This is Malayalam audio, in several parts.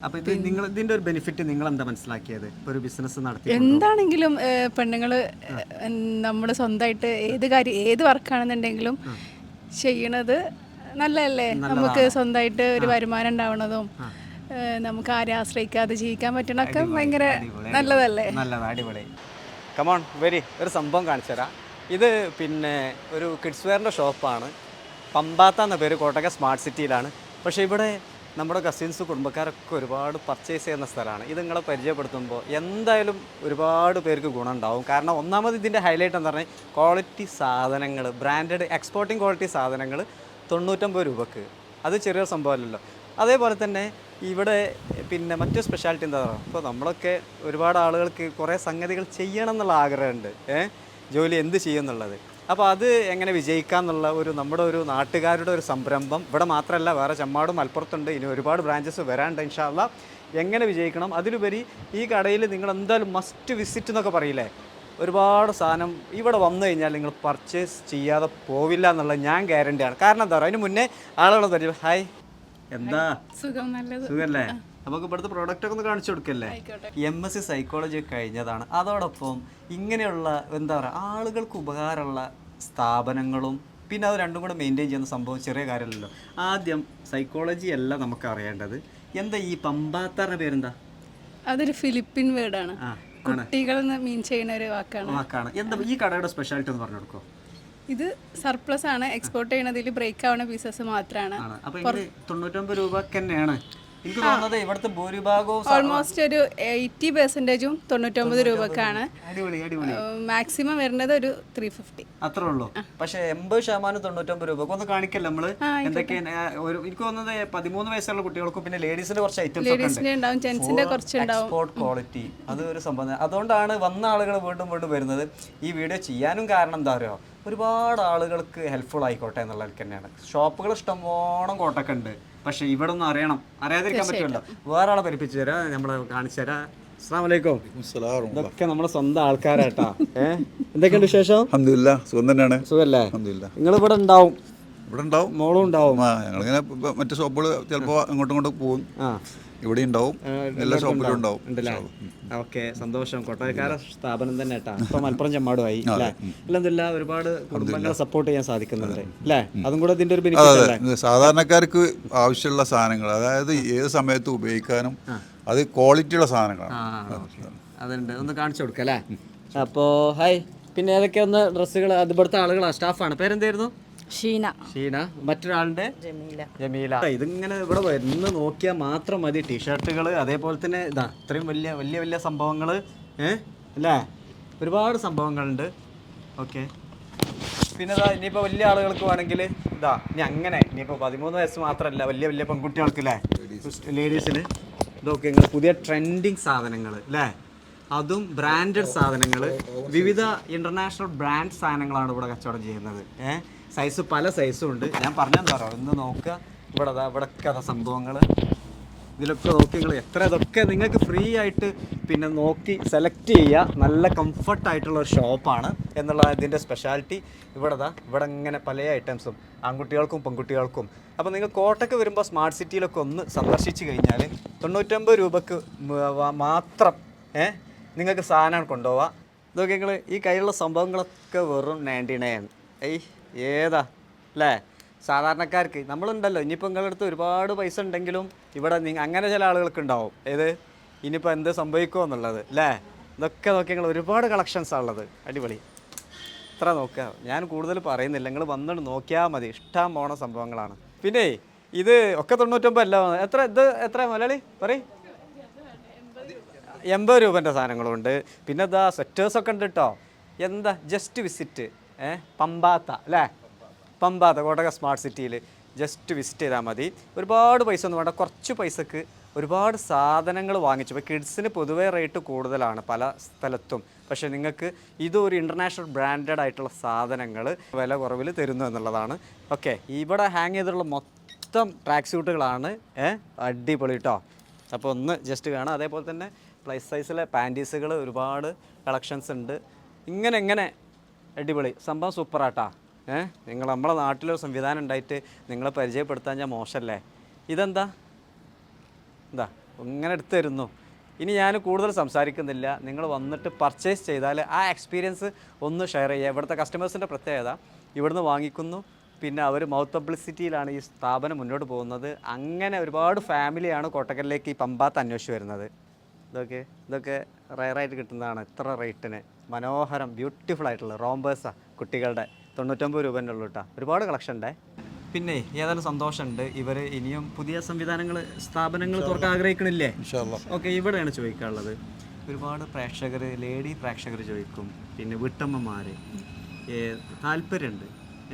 അപ്പൊ ഇത് നിങ്ങൾ ഇതിന്റെ ഒരു ബെനിഫിറ്റ് നിങ്ങൾ എന്താ മനസ്സിലാക്കിയത് ഒരു ബിസിനസ് നടത്തി എന്താണെങ്കിലും പെണ്ണുങ്ങൾ നമ്മൾ സ്വന്തമായിട്ട് ഏത് കാര്യം ഏത് വർക്കാണെന്നുണ്ടെങ്കിലും ചെയ്യണത് നല്ലതല്ലേ? നമുക്ക് സ്വന്തമായിട്ട് ഒരു വരുമാനം ഉണ്ടാവണതും നമുക്ക് ആരെ ആശ്രയിക്കാതെ ജീവിക്കാൻ പറ്റണൊക്കെ ഭയങ്കര നല്ലതല്ലേ? നല്ലത് അടിപൊളി. കമോൺ വെരി ഒരു സംഭവം കാണിച്ചു തരാം. ഇത് പിന്നെ ഒരു കിഡ്സ് വെയറിന്റെ ഷോപ്പാണ് പമ്പാത്ത എന്ന പേര് കോട്ടക്ക സ്മാർട്ട് സിറ്റിയിലാണ് പക്ഷേ ഇവിടെ നമ്മുടെ കസിൻസ് കുടുംബക്കാരൊക്കെ ഒരുപാട് പർച്ചേസ് ചെയ്യുന്ന സ്ഥലമാണ്. ഇത് നിങ്ങളെ പരിചയപ്പെടുത്തുമ്പോൾ എന്തായാലും ഒരുപാട് പേർക്ക് ഗുണം ഉണ്ടാവും കാരണം ഒന്നാമത് ഇതിന്റെ ഹൈലൈറ്റ് എന്ന് പറഞ്ഞാൽ ക്വാളിറ്റി സാധനങ്ങൾ ബ്രാൻഡഡ് എക്സ്പോർട്ടിംഗ് ക്വാളിറ്റി സാധനങ്ങൾ തൊണ്ണൂറ്റൊമ്പത് രൂപക്ക്. അത് ചെറിയൊരു സംഭവമല്ലല്ലോ. അതേപോലെ തന്നെ ഇവിടെ പിന്നെ മറ്റു സ്പെഷ്യാലിറ്റി എന്താ പറയുക? ഇപ്പോൾ നമ്മളൊക്കെ ഒരുപാട് ആളുകൾക്ക് കുറേ സംഗതികൾ ചെയ്യണം എന്നുള്ള ആഗ്രഹമുണ്ട്. ഏഹ്? ജോലി എന്ത് ചെയ്യും എന്നുള്ളത്. അപ്പോൾ അത് എങ്ങനെ വിജയിക്കാന്നുള്ള ഒരു നമ്മുടെ ഒരു നാട്ടുകാരുടെ ഒരു സംരംഭം. ഇവിടെ മാത്രമല്ല വേറെ ചെമ്മാടും മലപ്പുറത്തുണ്ട്. ഇനി ഒരുപാട് ബ്രാഞ്ചസ് വരാനുണ്ട് ഇൻഷാല്ല എങ്ങനെ വിജയിക്കണം? അതിലുപരി ഈ കടയിൽ നിങ്ങൾ എന്തായാലും മസ്റ്റ് വിസിറ്റ് എന്നൊക്കെ പറയില്ലേ? ഒരുപാട് സാധനം ഇവിടെ വന്നു കഴിഞ്ഞാൽ നിങ്ങൾ പർച്ചേസ് ചെയ്യാതെ പോവില്ല എന്നുള്ളത് ഞാൻ ഗ്യാരണ്ടിയാണ് കാരണം എന്താ പറയുക അതിന് മുന്നേ ആളുകളെ തരും ഹായ് എന്താ? സുഖം നല്ലത്. സുഖല്ലേ? നമുക്ക് ഇവിടുത്തെ പ്രോഡക്റ്റ് ഒക്കെ ഒന്ന് കാണിച്ചു കൊടുക്കല്ലേ? എം എസ് സി സൈക്കോളജി കഴിഞ്ഞതാണ്. അതോടൊപ്പം ഇങ്ങനെയുള്ള എന്താ പറയുക ആളുകൾക്ക് ഉപകാരമുള്ള സ്ഥാപനങ്ങളും പിന്നെ അത് രണ്ടും കൂടെ മെയിന്റെയിൻ ചെയ്യുന്ന സംഭവം ചെറിയ കാര്യമല്ലല്ലോ. ആദ്യം സൈക്കോളജി അല്ല നമുക്ക് അറിയേണ്ടത്. എന്താ ഈ പമ്പാത്താറിന്റെ പേരെന്താ? അതൊരു ഫിലിപ്പിൻ വേർഡാണ്. കുട്ടികൾ മീൻ ചെയ്യുന്ന ഒരു വാക്കാണ്. വാക്കാണ്. എന്താ ഈ കടയുടെ സ്പെഷ്യാലിറ്റി ഒന്ന് പറഞ്ഞു കൊടുക്കോ ഇത് സർപ്ലസ് ആണ്. എക്സ്പോർട്ട് ചെയ്യുന്നതിൽ ബ്രേക്ക് ആവുന്ന പീസസ് മാത്രമാണ് തൊണ്ണൂറ്റൊമ്പത് രൂപക്ക് തന്നെയാണ്? എനിക്ക് തോന്നുന്നത് ഇവിടുത്തെ ഭൂരിഭാഗവും ഓൾമോസ്റ്റ് ഒരു എയ്റ്റി പെർസെന്റേജും തൊണ്ണൂറ്റൊമ്പത് രൂപക്കാണ്. മാക്സിമം വരുന്നത് ഒരു ത്രീ ഫിഫ്റ്റി അത്രേ ഉള്ളൂ. പക്ഷേ എൺപത് ശതമാനം തൊണ്ണൂറ്റൊമ്പത് രൂപ ഒന്ന് കാണിക്കല്ലേ നമ്മൾ? എന്തൊക്കെയാണ് ഒരു എനിക്ക് തോന്നുന്നത് പതിമൂന്ന് വയസ്സുള്ള കുട്ടികൾക്കും പിന്നെ ലേഡീസിന്റെ കുറച്ച് ഐറ്റംസ് ഉണ്ടാവും കുറച്ച് എക്സ്പോർട്ട് ക്വാളിറ്റി അത് ഒരു സംഭവം. അതുകൊണ്ടാണ് വന്ന ആളുകൾ വീണ്ടും വീണ്ടും വരുന്നത്. ഈ വീഡിയോ ചെയ്യാനും കാരണം എന്താ പറയുക ഒരുപാട് ആളുകൾക്ക് ഹെൽപ്ഫുൾ ആയിക്കോട്ടെ എന്നുള്ളത് തന്നെയാണ്. ഷോപ്പുകൾ ഇഷ്ടംപോണം കോട്ടൊക്കെ ഉണ്ട്. പക്ഷെ ഇവിടെ ഒന്നും അറിയണം. അറിയാതിരിക്കാൻ പറ്റുമല്ലോ. വേറെ ആളെ പരിപ്പിച്ചു തരാം നമ്മളെ കാണിച്ചു തരാം. അസ്സാം വലൈക്കും ഇതൊക്കെ നമ്മുടെ സ്വന്തം ആൾക്കാരാട്ടാ. ഏഹ് എന്തൊക്കെയുണ്ട് വിശേഷം? അഹമ്മദില്ല സുഖം തന്നെയാണ്. സുഖല്ലേ? അഹമ്മദില്ല നിങ്ങൾ ഇവിടെ ഉണ്ടാവും. ഇവിടെ ഉണ്ടാവും? മോളും ഉണ്ടാവും. ഞങ്ങളിങ്ങനെ മറ്റു ഷോപ്പുകൾ ചിലപ്പോൾ അങ്ങോട്ടും ഇങ്ങോട്ടും പോകും. ആ. ഇവിടെ ഉണ്ടാവും. എല്ലാ ഷോപ്പിലും ഉണ്ടാവും. ഓക്കെ സന്തോഷം. കൊട്ടാരക്കാര സ്ഥാപനം തന്നെ കേട്ടാ. ഇപ്പൊ മലപ്പുറം ചെമ്മാടുമായി അല്ലേ? അല്ലെന്നില്ല ഒരുപാട് കുടുംബങ്ങളെ സപ്പോർട്ട് ചെയ്യാൻ സാധിക്കുന്നുണ്ട്. അല്ലേ? അതും കൂടെ ഇതിന്റെ ഒരു ബെനിഫിറ്റ് സാധാരണക്കാർക്ക് ആവശ്യമുള്ള സാധനങ്ങൾ അതായത് ഏത് സമയത്തും ഉപയോഗിക്കാനും അത് ക്വാളിറ്റിയുള്ള സാധനങ്ങളാണ്. അതുണ്ട്. ഒന്ന് കാണിച്ചു കൊടുക്കാം അല്ലേ? അപ്പോ ഹായ് പിന്നെ ഏതൊക്കെ ഒന്ന് ഡ്രസ്സുകൾ അതുപോലത്തെ ആളുകളാണ് ആളുകളാ? സ്റ്റാഫാണ്. പേരെന്തായിരുന്നു? ഷീന. ഷീന. മറ്റൊരാളുടെ ജമീല. ജമീല. ഇതിങ്ങനെ ഇവിടെ വരുന്ന നോക്കിയാൽ മാത്രം മതി ടീഷർട്ടുകൾ അതേപോലെ തന്നെ ഇതാ ഇത്രയും വലിയ വലിയ വലിയ സംഭവങ്ങൾ ഏഹ് അല്ലേ? ഒരുപാട് സംഭവങ്ങളുണ്ട്. ഓക്കെ. പിന്നെ ഇതാ ഇനിയിപ്പോൾ വലിയ ആളുകൾക്ക് വേണമെങ്കിൽ ഇതാ ഇനി അങ്ങനെ ഇനിയിപ്പോൾ പതിമൂന്ന് വയസ്സ് മാത്രമല്ല വലിയ വലിയ പെൺകുട്ടികൾക്ക് അല്ലേ? ലേഡീസിന് ഇതൊക്കെ പുതിയ ട്രെൻഡിങ് സാധനങ്ങൾ അല്ലേ? അതും ബ്രാൻഡഡ് സാധനങ്ങൾ വിവിധ ഇന്റർനാഷണൽ ബ്രാൻഡ് സാധനങ്ങളാണ് ഇവിടെ കച്ചവടം ചെയ്യുന്നത്. സൈസ് പല സൈസും ഉണ്ട്. ഞാൻ പറഞ്ഞെന്താ പറയുക ഇന്ന് നോക്കുക. ഇവിടെ ഇവിടെ കഥ സംഭവങ്ങൾ ഇതിലൊക്കെ നോക്കി നിങ്ങൾ എത്ര ഇതൊക്കെ നിങ്ങൾക്ക് ഫ്രീ ആയിട്ട് പിന്നെ നോക്കി സെലക്ട് ചെയ്യുക. നല്ല കംഫർട്ട് ആയിട്ടുള്ള ഒരു ഷോപ്പാണ് എന്നുള്ള ഇതിന്റെ സ്പെഷ്യാലിറ്റി ഇവിടെ ദാ ഇവിടെ ഇങ്ങനെ പല ഐറ്റംസും ആൺകുട്ടികൾക്കും പെൺകുട്ടികൾക്കും. അപ്പോൾ നിങ്ങൾ കോട്ടയ്ക്ക് വരുമ്പോൾ സ്മാർട്ട് സിറ്റിയിലൊക്കെ ഒന്ന് സന്ദർശിച്ച് കഴിഞ്ഞാൽ തൊണ്ണൂറ്റൊമ്പത് രൂപക്ക് മാത്രം ഏഹ് നിങ്ങൾക്ക് സാധനം കൊണ്ടുപോവാം. ഇതൊക്കെ നിങ്ങൾ ഈ കയ്യിലുള്ള സംഭവങ്ങളൊക്കെ വെറും നയന്റി നയൻ ഏയ് ഏതാ? അല്ലേ? സാധാരണക്കാർക്ക് നമ്മളുണ്ടല്ലോ ഇനിയിപ്പോൾ നിങ്ങളുടെ അടുത്ത് ഒരുപാട് പൈസ ഉണ്ടെങ്കിലും ഇവിടെ അങ്ങനെ ചില ആളുകൾക്ക് ഉണ്ടാവും. ഏത്? ഇനിയിപ്പോൾ എന്ത് സംഭവിക്കുമോ എന്നുള്ളത് അല്ലേ? ഇതൊക്കെ നോക്കി നിങ്ങൾ ഒരുപാട് കളക്ഷൻസാണ് ഉള്ളത്. അടിപൊളി. ഇത്ര നോക്കുക. ഞാൻ കൂടുതൽ പറയുന്നില്ല. നിങ്ങൾ വന്നിട്ട് നോക്കിയാൽ മതി. ഇഷ്ടം പോണ സംഭവങ്ങളാണ്. പിന്നെ ഇത് ഒക്കെ തൊണ്ണൂറ്റൊമ്പത് അല്ല എത്ര ഇത് എത്ര മലയാളി പറയ്. എൺപത് രൂപന്റെ സാധനങ്ങളുണ്ട്. പിന്നെ ഇതാ സെറ്റേഴ്സൊക്കെ ഉണ്ട് കേട്ടോ എന്താ? ജസ്റ്റ് വിസിറ്റ് ഏ? പമ്പാത്ത അല്ലേ? പമ്പാത്ത കോട്ടക സ്മാർട്ട് സിറ്റിയിൽ ജസ്റ്റ് വിസിറ്റ് ചെയ്താൽ മതി. ഒരുപാട് പൈസ ഒന്നും വേണ്ട. കുറച്ച് പൈസക്ക് ഒരുപാട് സാധനങ്ങൾ വാങ്ങിച്ചു. ഇപ്പോൾ കിഡ്സിന് പൊതുവേ റേറ്റ് കൂടുതലാണ് പല സ്ഥലത്തും. പക്ഷേ നിങ്ങൾക്ക് ഇതൊരു ഇന്റർനാഷണൽ ബ്രാൻഡഡ് ആയിട്ടുള്ള സാധനങ്ങൾ വില കുറവിൽ തരുന്നു എന്നുള്ളതാണ്. ഓക്കെ ഇവിടെ ഹാങ് ചെയ്തിട്ടുള്ള മൊത്തം ട്രാക്ക് സ്യൂട്ടുകളാണ് അടിപൊളി കേട്ടോ അപ്പോൾ ഒന്ന് ജസ്റ്റ് കാണാം അതേപോലെ തന്നെ പ്ലസ് സൈസിലെ പാന്റീസുകൾ ഒരുപാട് കളക്ഷൻസ് ഉണ്ട്. ഇങ്ങനെ എങ്ങനെ അടിപൊളി. സംഭവം സൂപ്പറാട്ടാ ഏ? നിങ്ങൾ നമ്മളെ നാട്ടിലൊരു സംവിധാനം ഉണ്ടായിട്ട് നിങ്ങളെ പരിചയപ്പെടുത്താൻ ഞാൻ മോശമല്ലേ ഇതെന്താ? എന്താ ഇങ്ങനെ എടുത്തു തരുന്നു. ഇനി ഞാൻ കൂടുതൽ സംസാരിക്കുന്നില്ല. നിങ്ങൾ വന്നിട്ട് പർച്ചേസ് ചെയ്താൽ ആ എക്സ്പീരിയൻസ് ഒന്ന് ഷെയർ ചെയ്യുക. ഇവിടുത്തെ കസ്റ്റമേഴ്സിന്റെ പ്രത്യേകത ഇവിടുന്ന് വാങ്ങിക്കുന്നു. പിന്നെ അവർ മൗത്ത് പബ്ലിസിറ്റിയിലാണ് ഈ സ്ഥാപനം മുന്നോട്ട് പോകുന്നത്. അങ്ങനെ ഒരുപാട് ഫാമിലിയാണ് കോട്ടക്കലിലേക്ക് ഈ പമ്പാത്ത് അന്വേഷിച്ച് വരുന്നത്. ഇതൊക്കെ ഇതൊക്കെ റയറായിട്ട് കിട്ടുന്നതാണ്. എത്ര റേറ്റിന് മനോഹരം ബ്യൂട്ടിഫുൾ ആയിട്ടുള്ള റോംബേഴ്സാണ് കുട്ടികളുടെ. തൊണ്ണൂറ്റൊമ്പത് രൂപേന്റെ ഉള്ളൂ കേട്ടോ ഒരുപാട് കളക്ഷൻ ഉണ്ടേ. പിന്നെ ഏതായാലും സന്തോഷമുണ്ട്. ഇവർ ഇനിയും പുതിയ സംവിധാനങ്ങൾ സ്ഥാപനങ്ങൾ തുറക്കാൻ ആഗ്രഹിക്കണില്ലേ? ഓക്കെ ഇവിടെയാണ് ചോദിക്കാനുള്ളത്. ഒരുപാട് പ്രേക്ഷകർ ലേഡി പ്രേക്ഷകർ ചോദിക്കും. പിന്നെ വീട്ടമ്മമാർ താല്പര്യമുണ്ട്.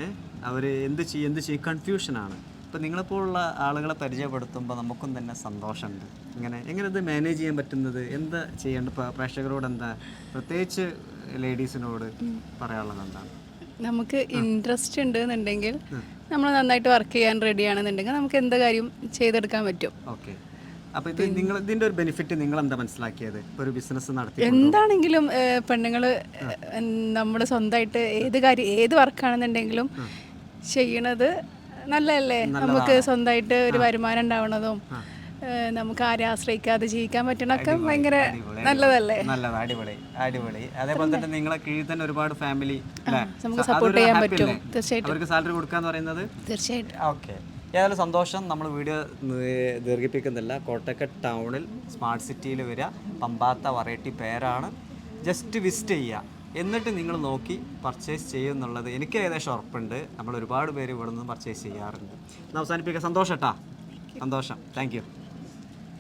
ഏഹ് അവർ എന്ത് ചെയ്യും എന്ത് ചെയ്യും? കൺഫ്യൂഷനാണ് ഇപ്പം നിങ്ങളെപ്പോലുള്ള ആളുകളെ പരിചയപ്പെടുത്തുമ്പോൾ നമുക്കും തന്നെ സന്തോഷമുണ്ട്. ഇങ്ങനെ എങ്ങനെ ഇത് മാനേജ് ചെയ്യാൻ പറ്റുന്നത്? എന്താ ചെയ്യേണ്ട പ്രേക്ഷകരോട് എന്താ? പ്രത്യേകിച്ച് ലേഡീസിനോട് പറയാനുള്ളത് എന്താണ്? നമുക്ക് ഇൻട്രസ്റ്റ് ഉണ്ട് എന്നുണ്ടെങ്കിൽ നമ്മൾ നന്നായിട്ട് വർക്ക് ചെയ്യാൻ റെഡി ആണെന്നുണ്ടെങ്കിൽ നമുക്ക് എന്ത് കാര്യം ചെയ്തെടുക്കാൻ പറ്റും. ഓക്കെ. അപ്പോൾ ഇത് നിങ്ങൾ ഇതിന്റെ ഒരു ബെനിഫിറ്റ് നിങ്ങൾ എന്താ മനസ്സിലാക്കിയത്? ഒരു ബിസിനസ് നടത്തി എന്താണെങ്കിലും പെണ്ണുങ്ങൾ നമ്മൾ സ്വന്തമായിട്ട് ഏത് കാര്യം ഏത് വർക്കാണെന്നുണ്ടെങ്കിലും ചെയ്യണത് നല്ലതല്ലേ? നമുക്ക് സ്വന്തമായിട്ട് ഒരു വരുമാനം ഉണ്ടാവണതും നമുക്ക് ആരെ ആശ്രയിക്കാതെ ജീവിക്കാൻ പറ്റണൊക്കെ ഭയങ്കര നല്ലതല്ലേ? നല്ലത് അടിപൊളി അടിപൊളി. അതേപോലെ തന്നെ നിങ്ങളെ കീഴിൽ തന്നെ ഒരുപാട് ഫാമിലി നമുക്ക് സപ്പോർട്ട് ചെയ്യാൻ പറ്റും. തീർച്ചയായിട്ടും. അവർക്ക് സാലറി കൊടുക്കാന്ന് പറയുന്നത്? തീർച്ചയായിട്ടും. ഓക്കെ ഏതായാലും സന്തോഷം. നമ്മൾ വീഡിയോ ദീർഘിപ്പിക്കുന്നില്ല. കോട്ടക്കൽ ടൗണിൽ സ്മാർട്ട് സിറ്റിയിൽ വരിക. പമ്പാത്ത വെറൈറ്റി പേരാണ്. ജസ്റ്റ് വിസിറ്റ് ചെയ്യുക. എന്നിട്ട് നിങ്ങൾ നോക്കി പർച്ചേസ് ചെയ്യും എന്നുള്ളത് എനിക്ക് ഏകദേശം ഉറപ്പുണ്ട്. നമ്മൾ ഒരുപാട് പേര് ഇവിടെ നിന്ന് പർച്ചേസ് ചെയ്യാറുണ്ട്. എന്നാൽ അവസാനിപ്പിക്കുക സന്തോഷം കേട്ടാ സന്തോഷം. Thank you